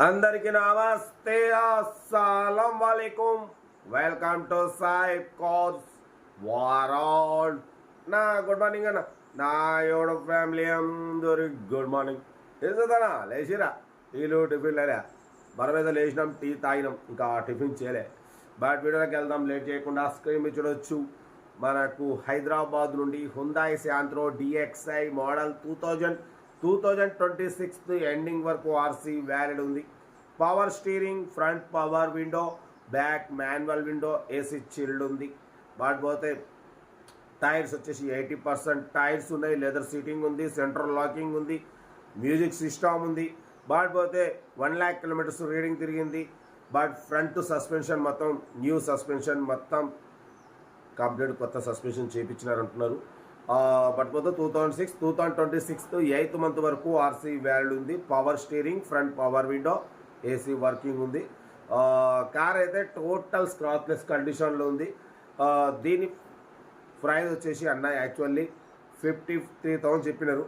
అందరికి నమస్తే. అస్సలం వాలేకుం వెల్కమ్ టు సాయి కోర్స్ వారాల్ నా గుడ్ మార్నింగ్ అన్న. నా యోడ ఫ్యామిలీ అందరి గుడ్ మార్నింగ్. తెలుసుదనా లేచిరా. టీలు టిఫిన్ లేరా మన మీద లేచినాం టీ తాగినాం. ఇంకా టిఫిన్ చేయలే. బట్ వీడియోలోకి వెళ్దాం. లేట్ చేయకుండా స్క్రీన్ చూడొచ్చు. మనకు హైదరాబాద్ నుండి Hyundai Santro DXi model two thousand two thousand twenty sixth ending వరకు ఆర్సీ వ్యాలిడ్ ఉంది. Power steering front power window back manual window AC chilled ఉంది. వాటి పోతే టైర్స్ వచ్చేసి ఎయిటీ పర్సెంట్ టైర్స్ ఉన్నాయి. లెదర్ సీటింగ్ ఉంది సెంట్రల్ లాకింగ్ ఉంది music system ఉంది. బట్ పోతే వన్ ల్యాక్ కిలోమీటర్స్ రీడింగ్ తిరిగింది. బట్ ఫ్రంట్ సస్పెన్షన్ మొత్తం న్యూ సస్పెన్షన్ మొత్తం కంప్లీట్ కొత్త సస్పెన్షన్ చేయించినారు అంటున్నారు బట్ మొత్తం two thousand six two thousand twenty sixth eighth month వరకు ఆర్సీ వ్యాల్డ్ ఉంది. Power steering front power window AC working ఉంది. కార్ అయితే టోటల్ స్క్రాచ్లెస్ కండిషన్లో ఉంది. దీని ప్రైస్ వచ్చేసి అన్న యాక్చువల్లీ ఫిఫ్టీ త్రీ థౌజండ్ చెప్పినారు.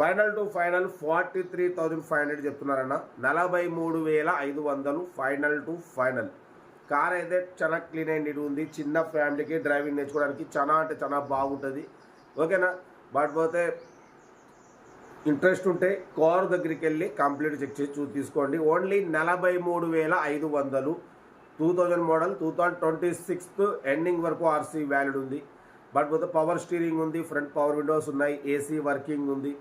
Final to final forty three thousand five hundred చెప్తున్నారన్న. నలభై మూడు వేల ఐదు వందలు ఫైనల్ టు ఫైనల్ కార్ అయితే చాలా క్లీన్ అండ్ నీట్ ఉంది. చిన్న ఫ్యామిలీకి డ్రైవింగ్ నేర్చుకోవడానికి చాలా అంటే చాలా బాగుంటుంది. ఓకేనా? బట్ పోతే ఇంట్రెస్ట్ ఉంటే కార్ దగ్గరికి వెళ్ళి కంప్లీట్ చెక్ చేసి చూ తీసుకోండి. ఓన్లీ నలభై మూడు వేల ఐదు వందలు. Two thousand model two thousand twenty sixth ending వరకు ఆర్సీ వ్యాలిడ్ ఉంది. బట్ పోతే పవర్ స్టీరింగ్ ఉంది ఫ్రంట్ పవర్ విండోస్ ఉన్నాయి ఏసీ వర్కింగ్ ఉంది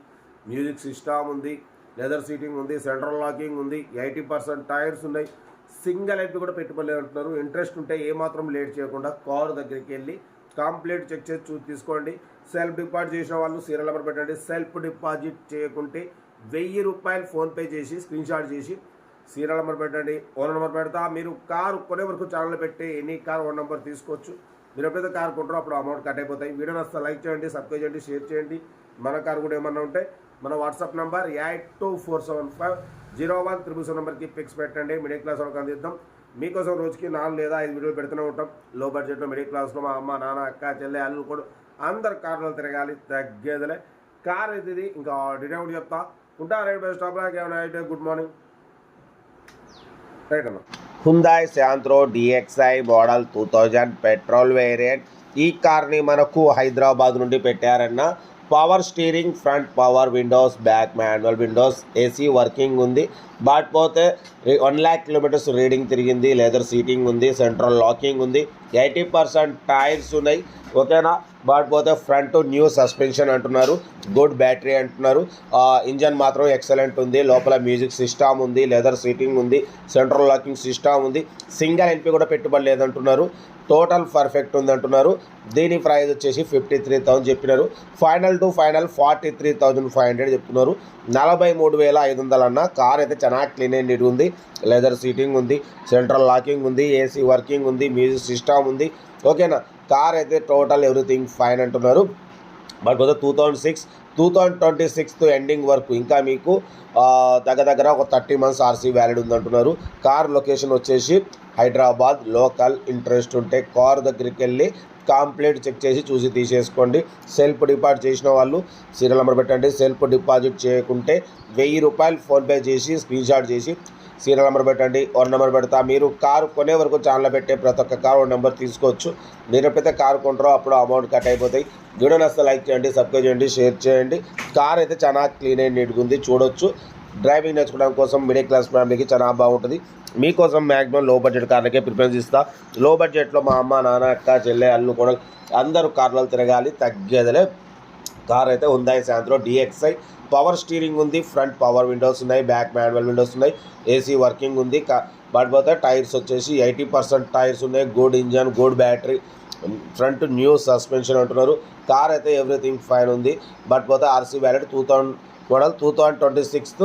మ్యూజిక్ సిస్టమ్ ఉంది లెదర్ సీటింగ్ ఉంది సెంట్రల్ లాకింగ్ ఉంది ఎయిటీ పర్సెంట్ టైర్స్ ఉన్నాయి. సింగిల్ ఐపీ కూడా పెట్టుబడి అంటున్నారు. ఇంట్రెస్ట్ ఉంటే ఏమాత్రం లేట్ చేయకుండా కార్ దగ్గరికి వెళ్ళి కంప్లీట్ చెక్ చేసి చూ తీసుకోండి. సెల్ఫ్ డిపాజిట్ చేసిన వాళ్ళు సీరియల్ నెంబర్ పెట్టండి. సెల్ఫ్ డిపాజిట్ చేయకుంటే వెయ్యి రూపాయలు ఫోన్పే చేసి స్క్రీన్ షాట్ చేసి సీరియల్ నెంబర్ పెట్టండి. ఓనర్ నెంబర్ పెడతా. మీరు కారు కొనే వరకు ఛానల్ పెట్టి ఎనీ కార్ ఓన్ నెంబర్ తీసుకోవచ్చు. మీరు ఎప్పుడైతే కార్ కొంటారో అప్పుడు అమౌంట్ కట్ అయిపోతాయి. వీడియో నచ్చితే లైక్ చేయండి సబ్స్క్రైబ్ చేయండి షేర్ చేయండి. మన కార్ కూడా ఏమన్నా ఉంటే మన WhatsApp number eight two four seven five zero one triple seven నెంబర్కి పిక్స్ పెట్టండి. మిడిల్ క్లాస్ వాళ్ళకి అందిద్దాం. మీకోసం రోజుకి నాలుగు లేదా ఐదు వీడియోలు పెడుతూనే ఉంటాం. లో బడ్జెట్లో మిడిల్ క్లాస్లో మా అమ్మ నాన్న అక్క చెల్లె అల్లు కూడా అందరు కార్లో తిరగాలి తగ్గేదిలే. కార్ అయితే ఇది ఇంకా డీటెయిల్ కూడా చెప్తా. ఉంటా రైట్ బై స్టాప్ ఏమైనా గుడ్ మార్నింగ్. రైట్ అన్న? Hyundai Santro DXi model two thousand petrol variant ఈ కార్ని మనకు హైదరాబాద్ నుండి పెట్టారన్న power steering front power windows back manual windows AC working ఉంది. బట్ పోతే వన్ ల్యాక్ కిలోమీటర్స్ రీడింగ్ తిరిగింది లెదర్ సీటింగ్ ఉంది సెంట్రల్ లాకింగ్ ఉంది. ఎయిటీ పర్సెంట్ టైర్స్ ఉన్నాయి ఓకేనా బట్ పోతే ఫ్రంట్ న్యూ సస్పెన్షన్ అంటున్నారు గుడ్ బ్యాటరీ అంటున్నారు. ఇంజన్ మాత్రం ఎక్సలెంట్ ఉంది లోపల మ్యూజిక్ సిస్టమ్ ఉంది లెదర్ సీటింగ్ ఉంది సెంట్రల్ లాకింగ్ సిస్టమ్ ఉంది. సింగల్ ఎన్పి కూడా పెట్టుబడి లేదంటున్నారు. టోటల్ పర్ఫెక్ట్ ఉంది అంటున్నారు దీని ప్రైస్ వచ్చేసి ఫిఫ్టీ త్రీ థౌసండ్ చెప్పినారు. Final to final forty three thousand five hundred చెప్తున్నారు. నలభై మూడు వేల ఐదు వందలు అన్న కార్ అయితే చాలా క్లీన్ అండ్ నీట్ ఉంది. లెదర్ సీటింగ్ ఉంది సెంట్రల్ లాకింగ్ ఉంది ఏసీ వర్కింగ్ ఉంది మ్యూజిక్ సిస్టమ్ ఉంది. ఓకేనా? కార్ అయితే టోటల్ ఎవ్రీథింగ్ ఫైన్ అంటున్నారు. But two thousand six two thousand twenty sixth ending వరకు ఇంకా మీకు దగ్గర దగ్గర ఒక థర్టీ మంత్స్ ఆర్సీ వ్యాలిడ్ ఉందంటున్నారు. కార్ లొకేషన్ వచ్చేసి హైదరాబాద్ లోకల్ ఇంట్రెస్ట్ ఉంటే కార్ దగ్గరికి వెళ్ళి కంప్లీట్ చెక్ చేసి చూసి తీసేసుకోండి. సెల్ఫ్ డిపాజిట్ చేసిన వాళ్ళు సీరియల్ నెంబర్ పెట్టండి. సెల్ఫ్ డిపాజిట్ చేయకుంటే వెయ్యి రూపాయలు ఫోన్పే చేసి స్క్రీన్షాట్ చేసి సీరియల్ నెంబర్ పెట్టండి. వన్ నెంబర్ పెడతా. మీరు కారు కొనే వరకు ఛానల్ పెట్టే ప్రతి ఒక్క కారు నెంబర్ తీసుకోవచ్చు. మీరు ఎప్పుడైతే కారు కొంటారో అప్పుడు అమౌంట్ కట్ అయిపోతాయి. వీడియో నస్తే లైక్ చేయండి సబ్స్క్రైబ్ చేయండి షేర్ చేయండి. కార్ అయితే చాలా క్లీన్ అండ్ నీట్గా ఉంది. చూడొచ్చు. డ్రైవింగ్ నేర్చుకోవడం కోసం మిడిల్ క్లాస్ ఫ్యామిలీకి చాలా బాగుంటుంది. మీకోసం మ్యాక్సిమం లో బడ్జెట్ కార్లకే ప్రిఫరెన్స్ ఇస్తా. లో బడ్జెట్లో మా అమ్మ నాన్న అక్క చెల్లె అల్లు కూడా అందరూ కార్లలో తిరగాలి. తగ్గేదలే. కార్ అయితే ఉందాయి సాయంత్రం? డిఎక్స్ఐ పవర్ స్టీరింగ్ ఉంది. ఫ్రంట్ పవర్ విండోస్ ఉన్నాయి. బ్యాక్ మాన్యువల్ విండోస్ ఉన్నాయి. ఏసీ వర్కింగ్ ఉంది. బట్ పోతే టైర్స్ వచ్చేసి ఎయిటీ పర్సెంట్ టైర్స్ ఉన్నాయి. Good engine good battery front new suspension అంటున్నారు. కార్ అయితే ఎవ్రీథింగ్ ఫైన్ ఉంది. బట్ పోతే RC valid two thousand model two thousand twenty sixth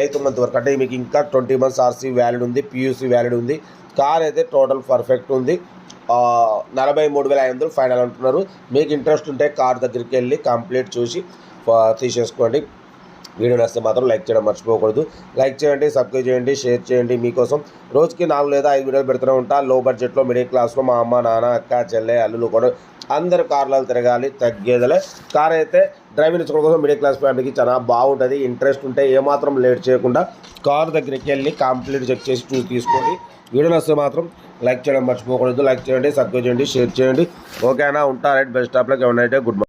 eighth month వరకు. అంటే మీకు ఇంకా ట్వంటీ మంత్స్ ఆర్సీ వ్యాలిడ్ ఉంది పియూసీ వ్యాలిడ్ ఉంది. కార్ అయితే టోటల్ పర్ఫెక్ట్ ఉంది. నలభై మూడు వేల ఐదు వందలు ఫైనల్ అంటున్నారు. మీకు ఇంట్రెస్ట్ ఉంటే కార్ దగ్గరికి వెళ్ళి కంప్లీట్ చూసి తీసేసుకోండి. వీడియో నచ్చితే మాత్రం లైక్ చేయడం మర్చిపోకూడదు. లైక్ చేయండి సబ్స్క్రైబ్ చేయండి షేర్ చేయండి మీకోసం. రోజుకి నాలుగు లేదా ఐదు వీడియోలు పెడుతూనే ఉంటా. లో బడ్జెట్లో మిడిల్ క్లాస్లో మా అమ్మ నాన్న అక్క చెల్లె అల్లులు కూడా అందరు కార్లలో తిరగాలి తగ్గేదలే. కార్ అయితే డ్రైవింగ్ నేర్చుకోవడం కోసం మిడిల్ క్లాస్ ఫ్యామిలీకి చాలా బాగుంటుంది. ఇంట్రెస్ట్ ఉంటే ఏమాత్రం లేట్ చేయకుండా కార్ దగ్గరికి వెళ్ళి కంప్లీట్ చెక్ చేసి చూసి తీసుకోండి. వీడియో నచ్చితే మాత్రం లైక్ చేయడం మర్చిపోకూడదు. లైక్ చేయండి సబ్స్క్రైబ్ చేయండి షేర్ చేయండి. ఓకేనా? ఉంటా రైట్ బెస్ట్ ఆఫ్ లక్. ఎవరైతే గుడ్ మార్నింగ్